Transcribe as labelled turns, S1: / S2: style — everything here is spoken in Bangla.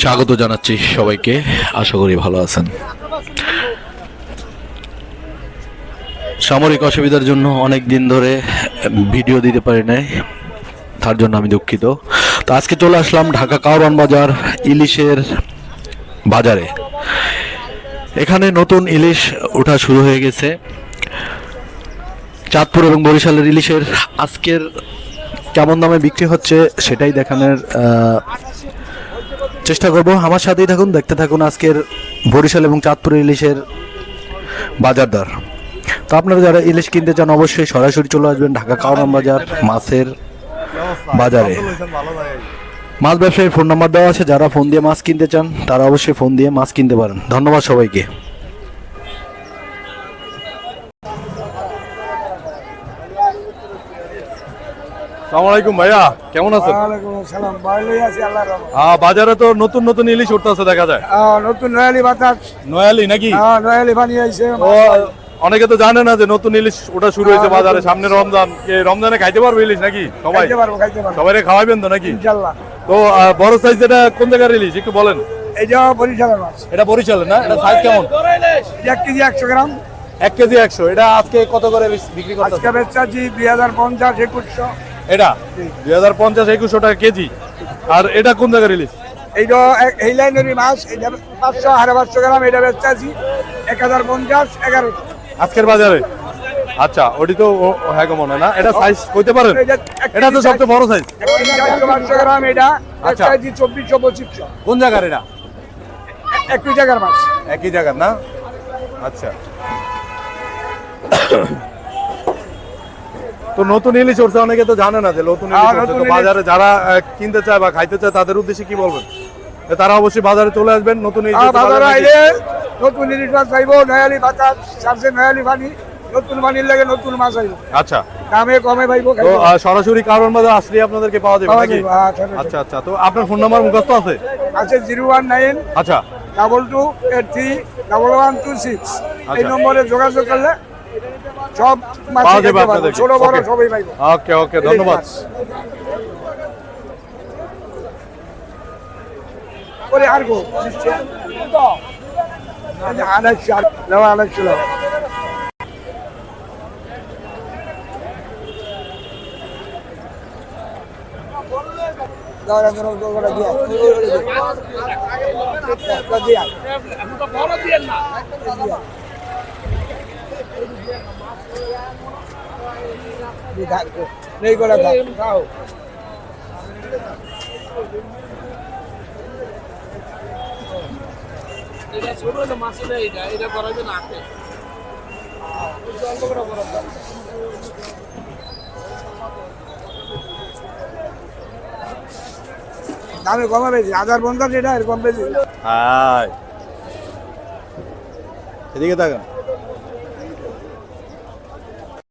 S1: স্বাগত জানাচ্ছি সবাইকে। আশা করি ভালো আছেন। সামরিক অসুবিধার জন্য অনেক দিন ধরে ভিডিও দিতে পারি নাই। তার জন্য আমি দুঃখিত। তো আজকে চলে আসলাম ঢাকা কাওরান বাজার ইলিশের বাজারে। এখানে নতুন ইলিশ ওঠা শুরু হয়ে গেছে। চাঁদপুর এবং বরিশালের ইলিশের আজকের কেমন দামে বিক্রি হচ্ছে সেটাই দেখানোর চেষ্টা করব। আমার সাথেই থাকুন, দেখতে থাকুন আজকের বরিশাল এবং চাঁদপুর ইলিশের বাজার দর তো আপনারা যারা ইলিশ কিনতে চান, অবশ্যই সরাসরি চলে আসবেন ঢাকা কাউনাম বাজার, মাছের বাজারে। মাছ ব্যবসায়ীর ফোন নাম্বার দেওয়া আছে, যারা ফোন দিয়ে মাছ কিনতে চান, তারা অবশ্যই ফোন দিয়ে মাছ কিনতে পারেন। ধন্যবাদ সবাইকে।
S2: সালাম আলাইকুম ভাইয়া কেমন আছেন?
S3: ভালোই আছি।
S2: আহ, বাজারে তো নতুন নতুন ইলিশ উঠতেছে দেখা যায়।
S3: আহ, নতুন নয়ালি বাতাস।
S2: নয়ালি নাকি?
S3: আহ, নয়ালি বানিয়ে আইছে।
S2: অনেকে তো জানে না যে নতুন ইলিশ ওটা শুরু হয়েছে
S3: হ্যাঁ,
S2: বাজারে। সামনে রমজান রমজানে খাইতে পারবে ইলিশ নাকি সবাই? সবাই খাওয়াবেন তো নাকি? তো বড় সাইজ এটা কোন জায়গার ইলিশ? একটু বলেন।
S3: এইটা বরিশালের মাছ।
S2: এটা বরিশালের না? এটা সাইজ কেমন?
S3: এক কেজি একশো গ্রাম।
S2: এক কেজি একশো। এটা আজকে কত করে বিক্রি করতে
S3: আজকে বেচাচ্ছি দুই হাজার পঞ্চাশ একুশশো।
S2: এটা? দুই হাজার পঞ্চাশ একুশশো টাকা কেজি। আর এটা কোন জায়গার ইলিশ
S3: এইটা এই লাইনেরই মাছ এইটা পাঁচশো সাড়ে পাঁচশো গ্রাম এটা বেচাচ্ছি এক হাজার পঞ্চাশ এগারো
S2: আজকের বাজারে? আচ্ছা ওটি তো হ্যাঁ মনে না। এটা সাইজ কইতে পারেন?
S3: এটা
S2: তো সবচেয়ে বড় সাইজ
S3: পাঁচশো গ্রাম এটা
S2: আচ্ছা।
S3: চব্বিশশো পঁচিশশো।
S2: কোন জায়গার এটা?
S3: একই জায়গার মাছ।
S2: একই জায়গার না? আচ্ছা। তো নতুন ইলিশ উঠছে অনেকে তো জানে না যে নতুন ইলিশ
S3: হ্যাঁ।
S2: বাজারে যারা কিনতে চায় বা খাইতে চায় তাদের উদ্দেশ্যে কি বলবেন? তারা অবশ্যই বাজারে চলে আসবেন নতুন ইলিশ
S3: বাজারে আইলে নতুন ইলিশ মাছ পাইবো নয়ালি বাতাস সারছে নয়ালি পানি নতুন পানির লাগে নতুন মাছ আইব।
S2: আচ্ছা।
S3: দামে কমে পাইবো
S2: তো সরাসরি কারণ বাজার আসলে আপনাদেরকে পাওয়া যাবে নাকি?
S3: হ্যাঁ।
S2: আচ্ছা আচ্ছা। তো আপনার ফোন নাম্বার মুখস্থ আছে?
S3: আছে জিরো ওয়ান নাইন
S2: আচ্ছা।
S3: Double two eight three double one two six. এই
S2: আচ্ছা।
S3: নম্বরে যোগাযোগ করলে সব মাছ ছোট বড়. সবই পাইবো।
S2: ওকে ওকে ধন্যবাদ।
S3: ওরে আর গো আড়াইশো দেওয়া আড়াইশো দেওয়া দাও দাও দাও দাও দাও দিয়া। দিয়া।
S4: এটা
S3: দামে কমে বেশি এটা এরকম বেশি।
S2: এদিকে তাকান।